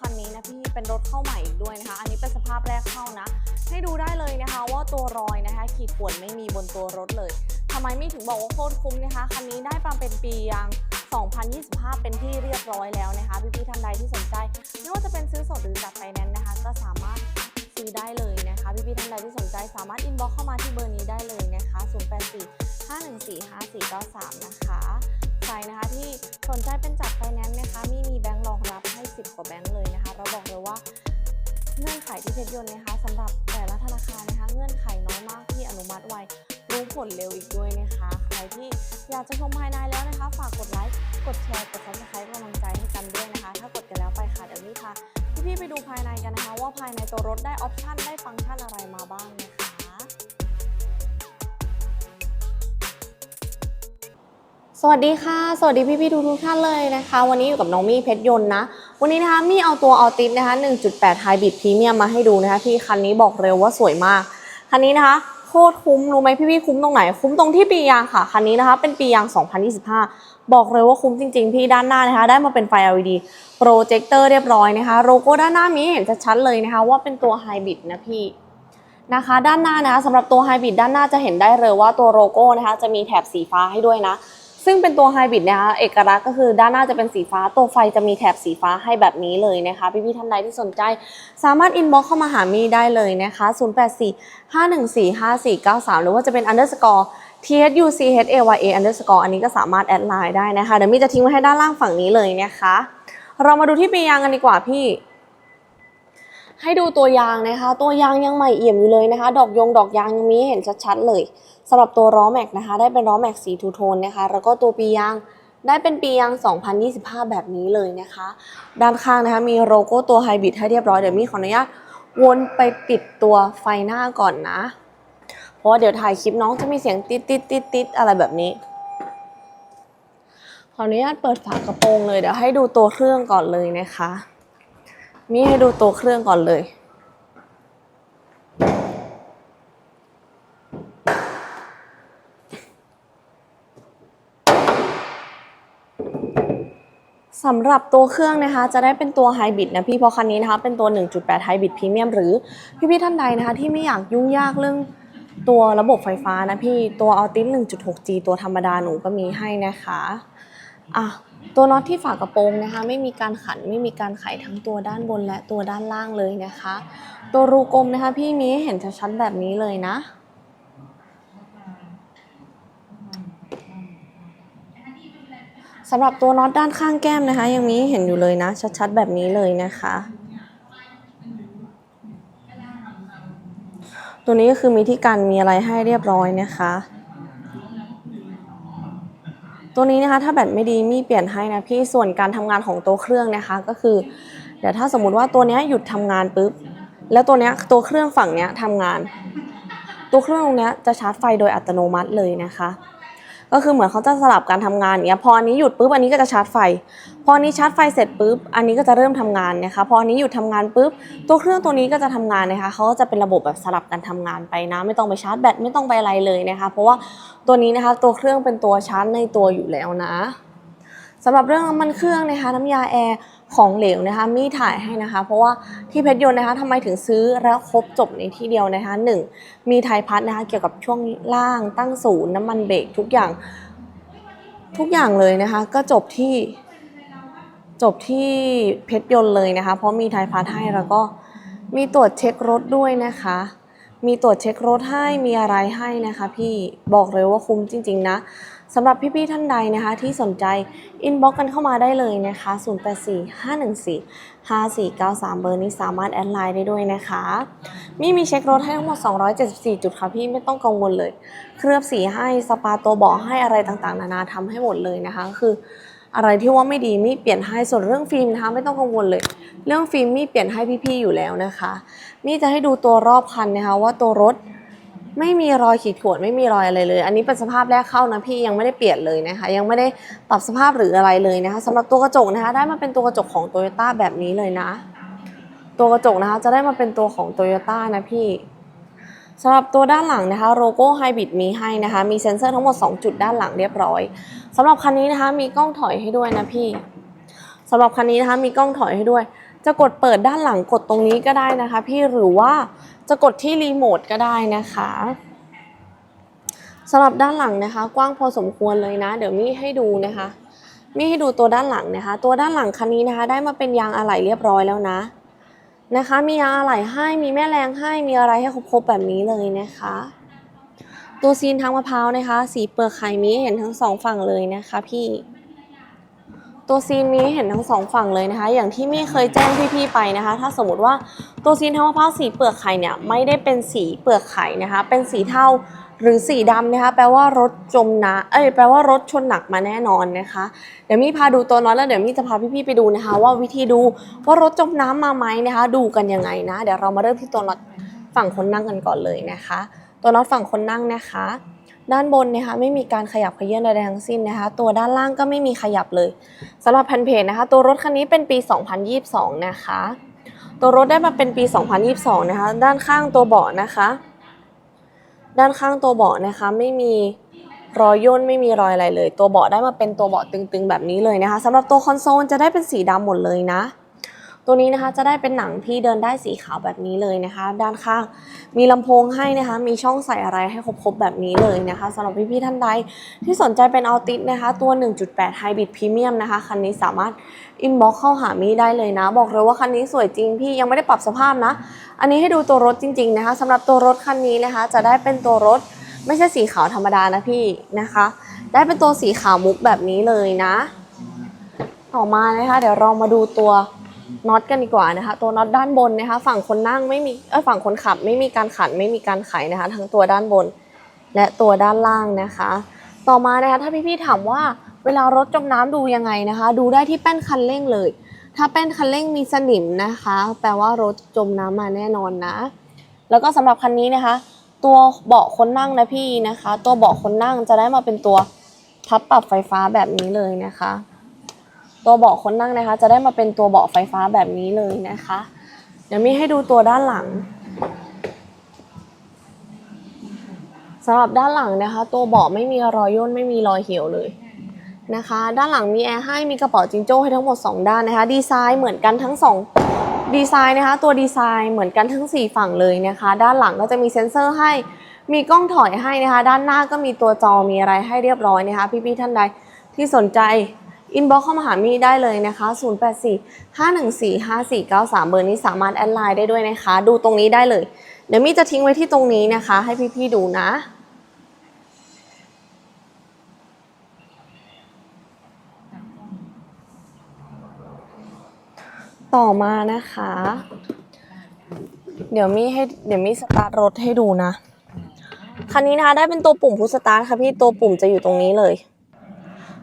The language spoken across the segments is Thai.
คันนี้นะพี่เป็นรถเข้าใหม่อีกด้วยนะคะ อันนี้เป็นสภาพแรกเข้านะ ให้ดูได้เลยนะคะว่าตัวรอยนะคะ ขีดข่วนไม่มีบนตัวรถเลยทำไมไม่ถึงบอกว่าโคตรคุ้มนะคะ คันนี้ได้ประมาเป็นปียาง2025 เป็นที่เรียบร้อยแล้วนะคะ พี่ๆท่านใดที่สนใจไม่ว่าจะเป็นซื้อสดหรือจัดไฟแนนซ์นะคะ ก็สามารถซื้อได้เลยนะคะพี่ๆท่านใดที่สนใจสามารถอินบ็อกเข้ามาที่เบอร์นี้ได้เลยนะคะ 084 514 5493 นะคะใครนะคะที่สนใจเป็นจัดไฟแนนซ์นะคะ มีมีแบงก์รองรับ 10 กว่าแบงก์เลยนะคะ เราบอกเลยว่าเงื่อนไขที่เพชรยนต์นะคะสำหรับแต่ละธนาคารนะคะ เงื่อนไขน้อยมากที่อนุมัติไวรู้ผลเร็วอีกด้วยนะคะ ใครที่อยากจะชมภายในแล้วนะคะ ฝากกดไลค์กดแชร์กด subscribe กำลังใจให้กันด้วยนะคะ ถ้ากดกันแล้วไปค่ะเดี๋ยวนี้ค่ะพี่ๆไปดูภายในกันนะคะ ว่าภายในตัวรถได้ออปชันได้ฟังก์ชันอะไรมาบ้างนะคะสวัสดีค่ะ สวัสดีพี่ๆทุกๆท่านเลยนะคะ วันนี้อยู่กับน้องมี่เพชรยนต์นะ วันนี้นะคะมี่เอาตัวออติสนะคะ1.8 Hybrid Premium มาให้ดูนะคะพี่คันนี้บอกเร็วว่าสวยมาก คันนี้นะคะโคตรคุ้มรู้ไหมพี่ๆคุ้มตรงไหน คุ้มตรงที่ปียางค่ะ คันนี้นะคะเป็นปียาง 2025 บอกเลยว่าคุ้มจริง ๆ พี่ด้านหน้านะคะ ได้มาเป็นไฟ LED โปรเจคเตอร์เรียบร้อยนะคะโลโก้ด้านหน้ามีเห็นชัดเลยนะคะ ว่าเป็นตัวไฮบริดนะพี่นะคะด้านหน้านะคะสำหรับตัวไฮบริดด้านหน้าจะเห็นได้เลยว่าตัวโลโก้นะคะจะมีแถบสีฟ้าให้ด้วยนะ ซึ่งเป็นตัวไฮบริดนะคะเอกลักษณ์ก็คือด้านหน้าจะเป็นสีฟ้า ตัวไฟจะมีแถบสีฟ้าให้แบบนี้เลยนะคะพี่ๆท่านใดที่สนใจ สามารถอินบ็อกเข้ามาหามี่ได้เลยนะคะ 084 514 5493 หรือว่าจะเป็น underscore thuchaya underscore อันนี้ก็สามารถแอดไลน์ได้นะคะ เดี๋ยวมี่จะทิ้งไว้ให้ด้านล่างฝั่งนี้เลยนะคะ เรามาดูที่ปียางกันดีกว่าพี่ให้ดูตัวยางนะคะ ตัวยางยังใหม่เอี่ยมอยู่เลยนะคะ ดอกยงดอกยางยังมีเห็นชัดๆเลย สำหรับตัวล้อแม็กนะคะ ได้เป็นล้อแม็กสีทูโทนนะคะ แล้วก็ตัวปียางได้เป็นปียาง 2025 แบบนี้เลยนะคะ ด้านข้างนะคะ มีโลโก้ตัวไฮบริดให้เรียบร้อย เดี๋ยวมีขออนุญาตวนไปปิดตัวไฟหน้าก่อนนะ เพราะว่าเดี๋ยวถ่ายคลิปน้องจะมีเสียงติดติดติดติดอะไรแบบนี้ ขออนุญาตเปิดฝากระโปรงเลย เดี๋ยวให้ดูตัวเครื่องก่อนเลยนะคะ มีให้ดูตัวเครื่องก่อนเลย สำหรับตัวเครื่องนะคะจะได้เป็นตัวไฮบริดนะพี่เพราะคันนี้นะคะเป็นตัว 1.8ไฮบริดพรีเมียมหรือพี่ๆท่านใดนะคะที่ไม่อยากยุ่งยากเรื่องตัวระบบไฟฟ้านะพี่ตัว Altis 1.6G ตัวธรรมดาหนูก็มีให้นะคะอะตัวน็อตที่ฝากระโปรงนะคะ ไม่มีการขันไม่มีการไขทั้งตัวด้านบนและตัวด้านล่างเลยนะคะ ตัวรูกลมนะคะ พี่มีให้เห็นชัดๆแบบนี้เลยนะำหรับตัวน็อตด้านข้างแก้มนะคะ ยังมีเห็นอยู่เลยนะ ชัดๆแบบนี้เลยนะคะ ตัวนี้ก็คือมีที่กันมีอะไรให้เรียบร้อยนะคะ ตัวนี้นะคะถ้าแบตไม่ดีมีเปลี่ยนให้นะพี่ส่วนการทำงานของตัวเครื่องนะคะก็คือ เดี๋ยวถ้าสมมุติว่าตัวนี้หยุดทำงานปุ๊บแล้วตัวเนี้ยตัวเครื่องฝั่งเนี้ยทำงาน ตัวเครื่องตรงเนี้ยจะชาร์จไฟโดยอัตโนมัติเลยนะคะ ก็คือเหมือนเขาจะสลับการทำงานเนี้ยพออันนี้หยุดปุ๊บอันนี้ก็จะชาร์จไฟ พออันนี้ชาร์จไฟเสร็จปุ๊บอันนี้ก็จะเริ่มทำงานนะคะพออันนี้หยุดทำงานปุ๊บตัวเครื่องตัวนี้ก็จะทำงานนะคะเขาก็จะเป็นระบบแบบสลับกันทำงานไปนะ ไม่ต้องไปชาร์จแบตไม่ต้องไปอะไรเลยนะคะ เพราะว่าตัวนี้นะคะตัวเครื่องเป็นตัวชาร์จในตัวอยู่แล้วนะ สำหรับเรื่องน้ำมันเครื่องนะคะน้ำยาแอร์ของเหลวนะคะมีถ่ายให้นะคะ เพราะว่าที่เพชรยนต์นะคะทำไมถึงซื้อแล้วครบจบในที่เดียวนะคะหนึ่งมีไทยพัฒนะคะเกี่ยวกับช่วงล่างตั้งศูนย์น้ำมันเบรกทุกอย่างทุกอย่างเลยนะคะ ก็จบที่จบที่เพชรยนต์เลยนะคะ เพราะมีไทยพาร์ทให้แล้วก็มีตรวจเช็ครถด้วยนะคะ มีตรวจเช็ครถให้มีอะไรให้นะคะ พี่บอกเลยว่าคุ้มจริง ๆ นะ สำหรับพี่ๆท่านใดนะคะที่สนใจอินบ็อกกันเข้ามาได้เลยนะคะ 0845145493 เบอร์นี้สามารถแอดไลน์ได้ด้วยนะคะมีมีเช็ครถให้ทั้งหมด 274 จุดค่ะพี่ไม่ต้องกังวลเลย เคลือบสีให้สปาตัวเบาะให้อะไรต่างๆ นานาทำให้หมดเลยนะคะคืออะไรที่ว่าไม่ดีมีเปลี่ยนให้ส่วนเรื่องฟิล์มนะคะไม่ต้องกังวลเลย เรื่องฟิล์มมีเปลี่ยนให้พี่ๆอยู่แล้วนะคะมีจะให้ดูตัวรอบคันนะคะว่าตัวรถ ไม่มีรอยขีดข่วนไม่มีรอยอะไรเลย อันนี้เป็นสภาพแรกเข้านะพี่ยังไม่ได้เปลี่ยนเลยนะคะ ยังไม่ได้ปรับสภาพหรืออะไรเลยนะคะสำหรับตัวกระจกนะคะ ได้มาเป็นตัวกระจกของโตโยต้าแบบนี้เลยนะ ตัวกระจกนะคะจะได้มาเป็นตัวของโตโยต้านะพี่สำหรับตัวด้านหลังนะคะโลโก้ไฮบริดมีให้นะคะ มีเซ็นเซอร์ทั้งหมด 2 จุดด้านหลังเรียบร้อยสำหรับคันนี้นะคะมีกล้องถอยให้ด้วยนะพี่ สำหรับคันนี้นะคะมีกล้องถอยให้ด้วย จะกดเปิดด้านหลังกดตรงนี้ก็ได้นะคะ พี่หรือว่าจะกดที่รีโมทก็ได้นะคะสำหรับด้านหลังนะคะ กว้างพอสมควรเลยนะ เดี๋ยวมี่ให้ดูนะคะมี่ให้ดูตัวด้านหลังนะคะ ตัวด้านหลังคันนี้นะคะ ได้มาเป็นยางอะไหล่เรียบร้อยแล้วนะนะคะ มียางอะไหล่ให้มีแม่แรงให้มีอะไรให้ครบๆแบบนี้เลยนะคะ ตัวซีนทางมะพร้าวนะคะ สีเปลือกไข่มีเห็นทั้งสองฝั่งเลยนะคะ พี่ ตัวซีนมีให้เห็นทั้งสองฝั่งเลยนะคะ อย่างที่มี่เคยแจ้งพี่ๆไปนะคะ ถ้าสมมติว่าตัวซีนทางมะพร้าวสีเปลือกไข่เนี่ยไม่ได้เป็นสีเปลือกไข่นะคะ เป็นสีเทาหรือสีดำนะคะ แปลว่ารถจมน้ำเอ้ยแปลว่ารถชนหนักมาแน่นอนนะคะ เดี๋ยวมี่พาดูตัวน็อตแล้วเดี๋ยวมี่จะพาพี่ๆไปดูนะคะ ว่าวิธีดูว่ารถจมน้ำมาไหมนะคะ ดูกันยังไงนะ เดี๋ยวเรามาเริ่มที่ตัวน็อตฝั่งคนนั่งกันก่อนเลยนะคะ ตัวน็อตฝั่งคนนั่งนะคะ ด้านบนนะคะไม่มีการขยับเขยื่อนใดๆทั้งสิ้นนะคะ ตัวด้านล่างก็ไม่มีขยับเลยสำหรับแผ่นเพจนะคะ ตัวรถคันนี้เป็นปี 2022 นะคะ ตัวรถได้มาเป็นปี 2022 นะคะ ด้านข้างตัวเบาะนะคะ ด้านข้างตัวเบาะนะคะ ไม่มีรอยย่นไม่มีรอยอะไรเลย ตัวเบาะได้มาเป็นตัวเบาะตึงๆ แบบนี้เลยนะคะสำหรับตัวคอนโซลจะได้เป็นสีดำหมดเลยนะ ตัวนี้นะคะจะได้เป็นหนังที่เดินได้สีขาวแบบนี้เลยนะคะ ด้านข้างมีลำโพงให้นะคะ มีช่องใส่อะไรให้ครบๆแบบนี้เลยนะคะสำหรับพี่ๆท่านใดที่สนใจเป็นออติสนะคะ ตัว 1.8 Hybrid Premium นะคะ คันนี้สามารถอินบ็อกเข้าหามีได้เลยนะ บอกเลยว่าคันนี้สวยจริงพี่ยังไม่ได้ปรับสภาพนะ อันนี้ให้ดูตัวรถจริง ๆนะคะสำหรับตัวรถคันนี้นะคะ จะได้เป็นตัวรถไม่ใช่สีขาวธรรมดานะพี่นะคะ ได้เป็นตัวสีขาวมุกแบบนี้เลยนะ ต่อมานะคะ เดี๋ยวเรามาดูตัว น็อตกันดีกว่านะคะ ตัวน็อตด้านบนนะคะ ฝั่งคนนั่งไม่มีเออฝั่งคนขับไม่มีการขันไม่มีการไขนะคะ ทั้งตัวด้านบน และตัวด้านล่างนะคะ ต่อมานะคะถ้าพี่ๆถามว่าเวลารถจมน้ำดูยังไงนะคะ ดูได้ที่แป้นคันเร่งเลย ถ้าแป้นคันเร่งมีสนิมนะคะ แปลว่ารถจมน้ำมาแน่นอนนะ แล้วก็สำหรับคันนี้นะคะ ตัวเบาะคนนั่งนะพี่นะคะ ตัวเบาะคนนั่งจะได้มาเป็นตัวพับปรับไฟฟ้าแบบนี้เลยนะคะ ตัวเบาะคนนั่งนะคะ จะได้มาเป็นตัวเบาะไฟฟ้าแบบนี้เลยนะคะ เดี๋ยวมีให้ดูตัวด้านหลังสำหรับด้านหลังนะคะ ตัวเบาะไม่มีรอยย่นไม่มีรอยเหี่ยวเลยนะคะ ด้านหลังมีแอร์ให้มีกระเป๋าจิงโจ้ให้ทั้งหมด 2 ด้านนะคะ ดีไซน์เหมือนกันทั้ง2ดีไซน์นะคะ ตัวดีไซน์เหมือนกันทั้ง 4 ฝั่งเลยนะคะ ด้านหลังก็จะมีเซ็นเซอร์ให้มีกล้องถอยให้นะคะ ด้านหน้าก็มีตัวจอมีอะไรให้เรียบร้อยนะคะ พี่ๆท่านใดที่สนใจ อินบ็อกเข้ามาหามี่ได้เลยนะคะ 084 514 5493 เบอร์นี้สามารถแอดไลน์ได้ด้วยนะคะ ดูตรงนี้ได้เลย เดี๋ยวมี่จะทิ้งไว้ที่ตรงนี้นะคะ ให้พี่ๆดูนะต่อมานะคะ เดี๋ยวมี่ให้เดี๋ยวมี่สตาร์ทรถให้ดูนะ คันนี้นะคะได้เป็นตัวปุ่มพุชสตาร์ทค่ะพี่ตัวปุ่มจะอยู่ตรงนี้เลย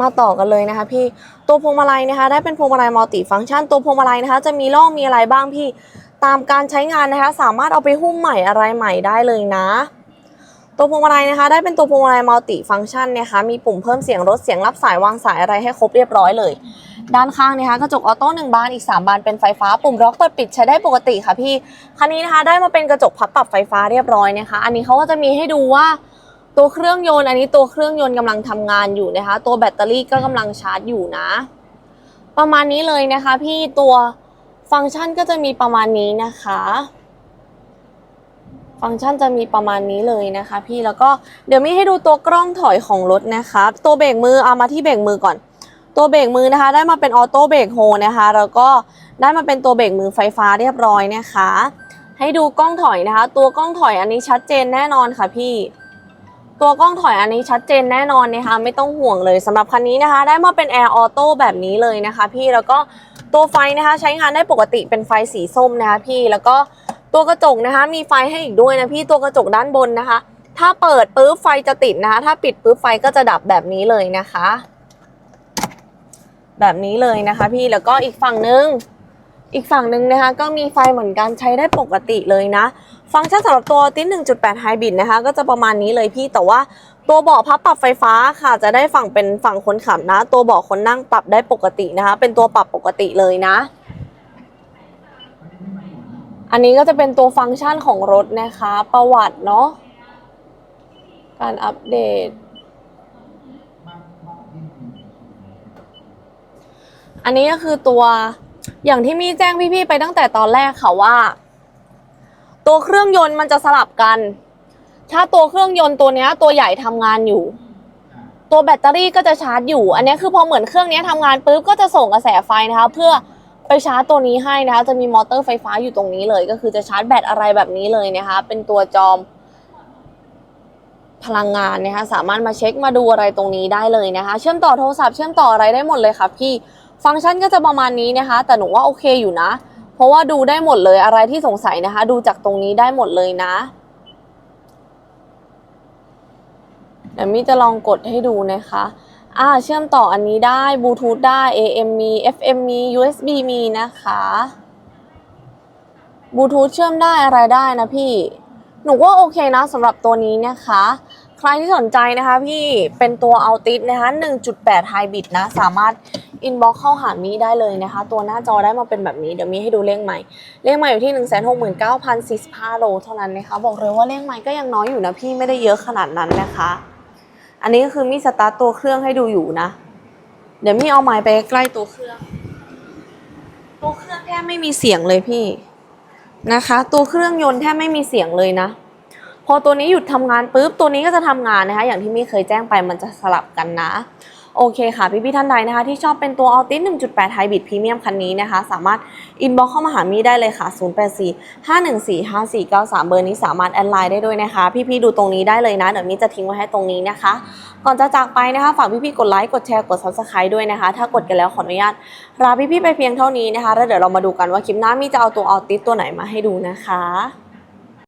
มาต่อกันเลยนะคะพี่ตัวพวงมาลัยนะคะได้เป็นพวงมาลัยมัลติฟังก์ชันตัวพวงมาลัยนะคะ จะมีร่องมีอะไรบ้างพี่ตามการใช้งานนะคะ สามารถเอาไปหุ้มใหม่อะไรใหม่ได้เลยนะ ตัวพวงมาลัยนะคะ ได้เป็นตัวพวงมาลัยมัลติฟังก์ชันนะคะ มีปุ่มเพิ่มเสียงลดเสียงรับสายวางสายอะไรให้ครบเรียบร้อยเลย ด้านข้างนะคะกระจกออโต้หนึ่งบานอีก 3 บานเป็นไฟฟ้า ปุ่มล็อกเปิดปิดใช้ได้ปกติค่ะพี่คันนี้นะคะได้มาเป็นกระจกพับปรับไฟฟ้าเรียบร้อยนะคะ อันนี้เขาก็จะมีให้ดูว่า ตัวเครื่องยนต์อันนี้ตัวเครื่องยนต์กำลังทำงานอยู่นะคะ ตัวแบตเตอรี่ก็กำลังชาร์จอยู่นะ ประมาณนี้เลยนะคะ พี่ตัวฟังก์ชันก็จะมีประมาณนี้นะคะ ฟังก์ชันจะมีประมาณนี้เลยนะคะ พี่แล้วก็เดี๋ยวมีให้ดูตัวกล้องถอยของรถนะคะ ตัวเบรกมือเอามาที่เบรกมือก่อน ตัวเบรกมือนะคะ ได้มาเป็นออโต้เบรกโฮนะคะ แล้วก็ได้มาเป็นตัวเบรกมือไฟฟ้าเรียบร้อยนะคะ ให้ดูกล้องถอยนะคะ ตัวกล้องถอยอันนี้ชัดเจนแน่นอนค่ะพี่ ตัวกล้องถอยอันนี้ชัดเจนแน่นอนนะคะไม่ต้องห่วงเลยสำหรับคันนี้นะคะ ได้มาเป็นแอร์ออโต้แบบนี้เลยนะคะพี่แล้วก็ตัวไฟนะคะใช้งานได้ปกติเป็นไฟสีส้มนะคะพี่แล้วก็ตัวกระจกนะคะ มีไฟให้อีกด้วยนะพี่ตัวกระจกด้านบนนะคะ ถ้าเปิดปุ๊บไฟจะติดนะคะ ถ้าปิดปุ๊บไฟก็จะดับแบบนี้เลยนะคะ แบบนี้เลยนะคะ พี่แล้วก็อีกฝั่งนึง อีกฝั่งหนึ่งนะคะก็มีไฟเหมือนกันใช้ได้ปกติเลยนะ ฟังก์ชันสำหรับตัวติ้น1.8 Hybrid นะคะ ก็จะประมาณนี้เลยพี่แต่ว่าตัวเบาะพับปรับไฟฟ้าค่ะ จะได้ฝั่งเป็นฝั่งคนขับนะ ตัวเบาะคนนั่งปรับได้ปกตินะคะ เป็นตัวปรับปกติเลยนะ อันนี้ก็จะเป็นตัวฟังก์ชันของรถนะคะ ประวัติเนาะการอัปเดตอันนี้ก็คือตัว อย่างที่มีแจ้งพี่ๆไปตั้งแต่ตอนแรกค่ะว่า ตัวเครื่องยนต์มันจะสลับกัน ถ้าตัวเครื่องยนต์ตัวนี้ตัวใหญ่ทำงานอยู่ ตัวแบตเตอรี่ก็จะชาร์จอยู่ อันนี้คือพอเหมือนเครื่องนี้ทำงานปุ๊บก็จะส่งกระแสไฟนะคะ เพื่อไปชาร์จตัวนี้ให้นะคะ จะมีมอเตอร์ไฟฟ้าอยู่ตรงนี้เลย ก็คือจะชาร์จแบตอะไรแบบนี้เลยนะคะ เป็นตัวจอมพลังงานนะคะสามารถมาเช็คมาดูอะไรตรงนี้ได้เลยนะคะ เชื่อมต่อโทรศัพท์เชื่อมต่ออะไรได้หมดเลยค่ะพี่ ฟังก์ชันก็จะประมาณนี้นะคะ แต่หนูว่าโอเคอยู่นะ เพราะว่าดูได้หมดเลยอะไรที่สงสัยนะคะ ดูจากตรงนี้ได้หมดเลยนะเดี๋ยวมี่จะลองกดให้ดูนะคะอ่าเชื่อมต่ออันนี้ได้บลูทูธได้ AM มี FM มี USB มีนะคะบลูทูธเชื่อมได้อะไรได้นะพี่ หนูว่าโอเคนะสำหรับตัวนี้นะคะ ใครที่สนใจนะคะพี่เป็นตัวเอาติสนะคะ 1.8 Hybrid นะ สามารถ อินบ็อกเข้าหามีได้เลยนะคะ ตัวหน้าจอได้มาเป็นแบบนี้ เดี๋ยวมีให้ดูเลขใหม่ เลขใหม่อยู่ที่ 169,045โลเท่านั้นนะคะ บอกเลยว่าเลขใหม่ก็ยังน้อยอยู่นะพี่ไม่ได้เยอะขนาดนั้นนะคะ อันนี้ก็คือมีสตาร์ตตัวเครื่องให้ดูอยู่นะ เดี๋ยวมีเอาไม้ไปใกล้ตัวเครื่อง ตัวเครื่องแทบไม่มีเสียงเลยพี่นะคะ ตัวเครื่องยนต์แทบไม่มีเสียงเลยนะพอตัวนี้หยุดทำงานปุ๊บตัวนี้ก็จะทำงานนะคะ อย่างที่มีเคยแจ้งไปมันจะสลับกันนะ โอเคค่ะพี่พี่ท่านใดนะคะ ที่ชอบเป็นตัว Altis 1.8 Hybrid Premium คันนี้นะคะ สามารถอินบ็อกเข้ามาหามีได้เลยค่ะ 084 514 5493 เบอร์นี้สามารถแอดไลน์ได้ด้วยนะคะ พี่พี่ดูตรงนี้ได้เลยนะ เดี๋ยวมีจะทิ้งไว้ให้ตรงนี้นะคะ ก่อนจะจากไปนะคะ ฝากพี่พี่กดไลค์กดแชร์กด Subscribe ด้วยนะคะ ถ้ากดกันแล้วขออนุญาตลาพี่พี่ไปเพียงเท่านี้นะคะแล้วเดี๋ยวเรามาดูกันว่าคลิปหน้ามีจะเอาตัว Altis ตัวไหนมาให้ดูนะคะ